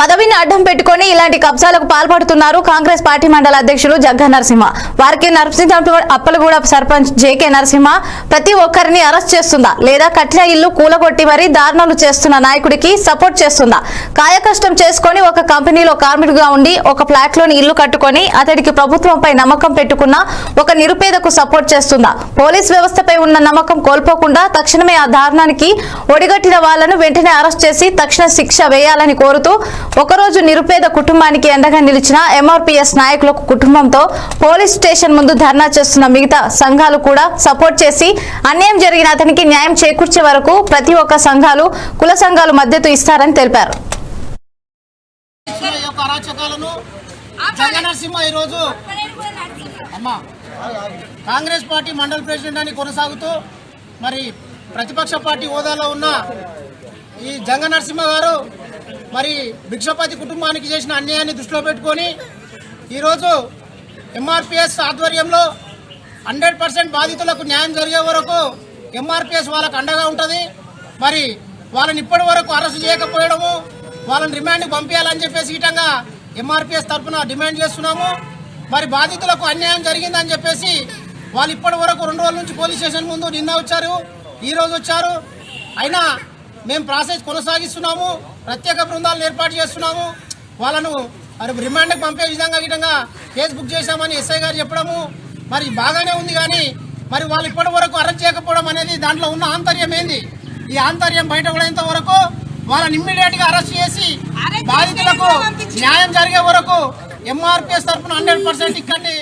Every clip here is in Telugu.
పదవిని అడ్డం పెట్టుకొని ఇలాంటి కబ్జాలకు పాల్పడుతున్నారు కాంగ్రెస్ పార్టీ మండల అధ్యక్షులు జగ్గ నరసింహ. వారికి నరసింహ అప్పలగూడ సర్పంచ్ జేకే నరసింహ ప్రతి ఒక్కరిని అరెస్ట్ చేస్తుందా? లేదా కట్టిన ఇల్లు కూలగొట్టి మరీ దారుణాలు చేస్తున్న నాయకుడికి సపోర్ట్ చేస్తుందా? కాయకష్టం చేసుకొని ఒక కంపెనీలో కార్మికుడిగా ఉండి ఒక ఫ్లాట్లోని ఇల్లు కట్టుకొని అతడికి ప్రభుత్వంపై నమ్మకం పెట్టుకున్న ఒక నిరుపేదకు సపోర్ట్ చేస్తుందా? పోలీస్ వ్యవస్థపై ఉన్న నమ్మకం కోల్పోకుండా తక్షణమే ఆ దారుణానికి ఒడిగట్టిన వాళ్ళను వెంటనే అరెస్ట్ చేసి తక్షణ శిక్ష వేయాలని కోరుతూ ఒకరోజు నిరుపేద కుటుంబానికి ఎండగా నిలిచిన ఎంఆర్పీఎస్ నాయకుల కుటుంబంతో పోలీస్ స్టేషన్ ముందు ధర్నా చేస్తున్న మిగతా సంఘాలు కూడా సపోర్ట్ చేసి అన్యాయం జరిగిన అతనికి న్యాయం చేకూర్చే వరకు ప్రతి ఒక్క సంఘాలు కుల సంఘాలు మద్దతు ఇస్తారని తెలిపారు. కాంగ్రెస్ పార్టీ మండల ప్రెసిడెంట్ అని కొనసాగుతూ మరి ప్రతిపక్ష పార్టీ హోదాలో ఉన్న ఈ జంగ నరసింహ గారు మరి భిక్షపతి కుటుంబానికి చేసిన అన్యాయాన్ని దృష్టిలో పెట్టుకొని ఈరోజు ఎంఆర్పిఎస్ ఆధ్వర్యంలో హండ్రెడ్ పర్సెంట్ బాధితులకు న్యాయం జరిగే వరకు ఎంఆర్పిఎస్ వాళ్ళకు అండగా ఉంటుంది. మరి వాళ్ళని ఇప్పటి వరకు అరెస్ట్ చేయకపోవడము వాళ్ళని రిమాండ్కి పంపించాలని చెప్పేసి ఈటంగా ఎంఆర్పిఎస్ తరఫున డిమాండ్ చేస్తున్నాము. మరి బాధితులకు అన్యాయం జరిగిందని చెప్పేసి వాళ్ళు ఇప్పటి వరకు రెండు రోజుల నుంచి పోలీస్ స్టేషన్ ముందు నిన్న వచ్చారు ఈరోజు వచ్చారు. అయినా మేము ప్రాసెస్ కొనసాగిస్తున్నాము. ప్రత్యేక బృందాలను ఏర్పాటు చేస్తున్నాము. వాళ్ళను మరి రిమాండ్కి పంపే విధంగా విధంగా కేసు బుక్ చేశామని ఎస్ఐ గారు చెప్పడము మరి బాగానే ఉంది కానీ మరి వాళ్ళు ఇప్పటి వరకు అరెస్ట్ చేయకపోవడం అనేది దాంట్లో ఉన్న ఆంతర్యం ఏంది? ఈ ఆంతర్యం బయట పడేంత వరకు వాళ్ళని ఇమ్మీడియట్గా అరెస్ట్ చేసి బాధితులకు న్యాయం జరిగే వరకు ఎంఆర్పిఎస్ తరఫున హండ్రెడ్ పర్సెంట్ ఇక్కడి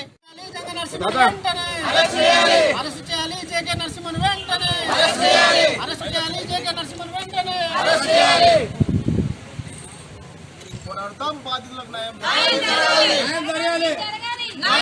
అరెస్ట్ చేయాలి. జేకే నరసింహన్ వెంటనే అరెస్ట్ చేయాలి జేకే నరసింహన్ వెంటనే పోరాడతాం బాధితులకు న్యాయం జరగాలి